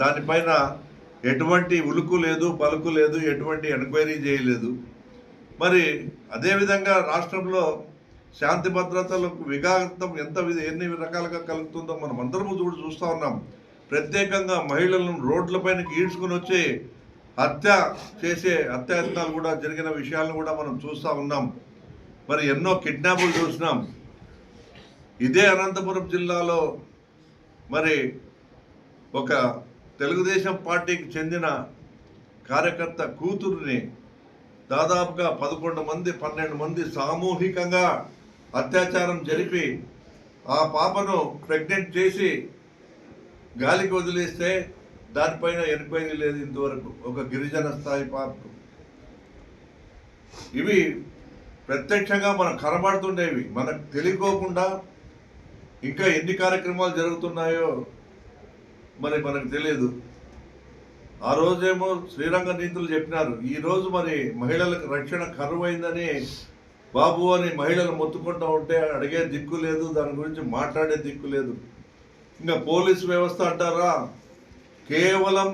దానిపైన ఎటువంటి ఉలుకు లేదు పలుకు లేదు ఎటువంటి ఎంక్వైరీ చేయలేదు. మరి అదేవిధంగా రాష్ట్రంలో శాంతి భద్రతలకు విఘాతం ఎంత ఎన్ని రకాలుగా కలుగుతుందో మనం అందరము చూడు చూస్తూ ఉన్నాం. ప్రత్యేకంగా మహిళలను రోడ్లపైన ఈడ్చుకుని వచ్చి హత్య చేసే హత్యాయత్నాలు కూడా జరిగిన విషయాలను కూడా మనం చూస్తూ ఉన్నాం. మరి ఎన్నో కిడ్నాపులు చూసినాం. ఇదే అనంతపురం జిల్లాలో మరి ఒక తెలుగుదేశం పార్టీకి చెందిన కార్యకర్త కూతురుని దాదాపుగా పదకొండు మంది పన్నెండు మంది సామూహికంగా అత్యాచారం జరిపి ఆ పాపను ప్రెగ్నెంట్ చేసి గాలికి వదిలేస్తే దానిపైన ఎంక్వైరీ లేదు ఇంతవరకు ఒక గిరిజన స్థాయి పాపకు. ఇవి ప్రత్యక్షంగా మనం కనబడుతుండేవి మనకు తెలియకోకుండా ఇంకా ఎన్ని కార్యక్రమాలు జరుగుతున్నాయో మరి మనకు తెలియదు. ఆ రోజేమో శ్రీరంగ నీతులు చెప్పినారు. ఈరోజు మరి మహిళలకు రక్షణ కరువైందని బాబు అని మహిళలు మొత్తుకుంటూ ఉంటే అడిగే దిక్కు లేదు దాని గురించి మాట్లాడే దిక్కు లేదు. ఇంకా పోలీస్ వ్యవస్థ అంటారా? కేవలం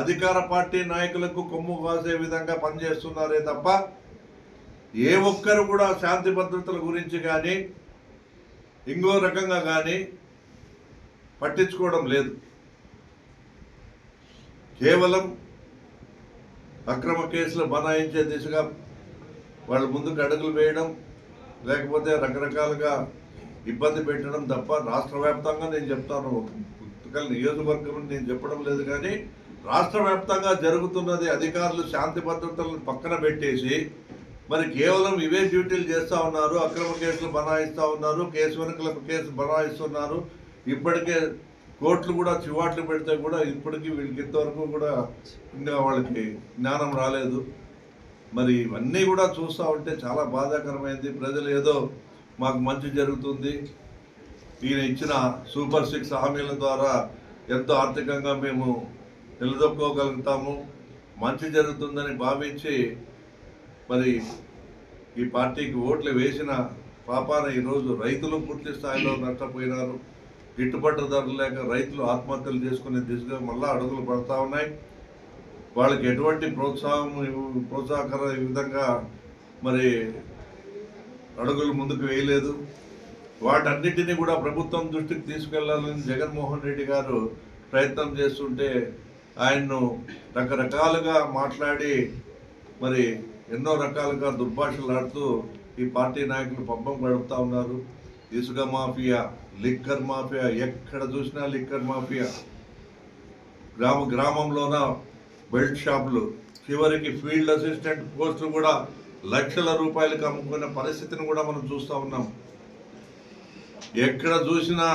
అధికార పార్టీ నాయకులకు కొమ్ము కాసే విధంగా పనిచేస్తున్నారే తప్ప ఏ ఒక్కరు కూడా శాంతి భద్రతల గురించి కానీ ఇంకో రకంగా కానీ పట్టించుకోవడం లేదు. కేవలం అక్రమ కేసులు బనాయించే దిశగా వాళ్ళ ముందుకు అడుగులు వేయడం లేకపోతే రకరకాలుగా ఇబ్బంది పెట్టడం తప్ప రాష్ట్ర వ్యాప్తంగా నేను చెప్తాను. పుస్తకాల నియోజకవర్గం నేను చెప్పడం లేదు కానీ రాష్ట్ర వ్యాప్తంగా జరుగుతున్నది అధికారులు శాంతి భద్రతలను పక్కన పెట్టేసి మరి కేవలం ఇవే డ్యూటీలు చేస్తూ ఉన్నారు అక్రమ కేసులు బనాయిస్తూ ఉన్నారు కేసు వెనుకలకు కేసు బనాయిస్తున్నారు. ఇప్పటికే కోట్లు కూడా చివాట్లు పెడితే కూడా ఇప్పటికీ వీళ్ళకి ఇంతవరకు కూడా ఇంకా వాళ్ళకి జ్ఞానం రాలేదు. మరి ఇవన్నీ కూడా చూస్తూ ఉంటే చాలా బాధాకరమైంది. ప్రజలు ఏదో మాకు మంచి జరుగుతుంది. ఈయన ఇచ్చిన సూపర్ సిక్స్ హామీల ద్వారా ఎంతో ఆర్థికంగా మేము నిలదొక్కోగలుగుతాము. మంచి జరుగుతుందని భావించి మరి ఈ పార్టీకి ఓట్లు వేసిన పాపాన ఈరోజు రైతులు పూర్తి స్థాయిలో నష్టపోయినారు. గిట్టుబాటు ధరలు లేక రైతులు ఆత్మహత్యలు చేసుకునే దిశగా మళ్ళా అడుగులు పడతా ఉన్నాయి. వాళ్ళకి ఎటువంటి ప్రోత్సాహం ప్రోత్సాహకర ఈ విధంగా మరి అడుగులు ముందుకు వేయలేదు. వాటన్నిటినీ కూడా ప్రభుత్వం దృష్టికి తీసుకెళ్ళాలని జగన్మోహన్ రెడ్డి గారు ప్రయత్నం చేస్తుంటే ఆయన్ను రకరకాలుగా మాట్లాడి మరి ఎన్నో రకాలుగా దుర్భాషలాడుతూ ఈ పార్టీ నాయకులు పబ్బం గడుపుతా ఉన్నారు. ఇసుక మాఫియా లిక్కర్ మాఫియా ఎక్కడ చూసినా లిక్కర్ మాఫియా. గ్రామ గ్రామంలోన బెల్ట్ షాపులు చివరికి ఫీల్డ్ అసిస్టెంట్ పోస్టులు కూడా లక్షల రూపాయలకు అమ్ముకునే పరిస్థితిని కూడా మనం చూస్తూ ఉన్నాం. ఎక్కడ చూసినా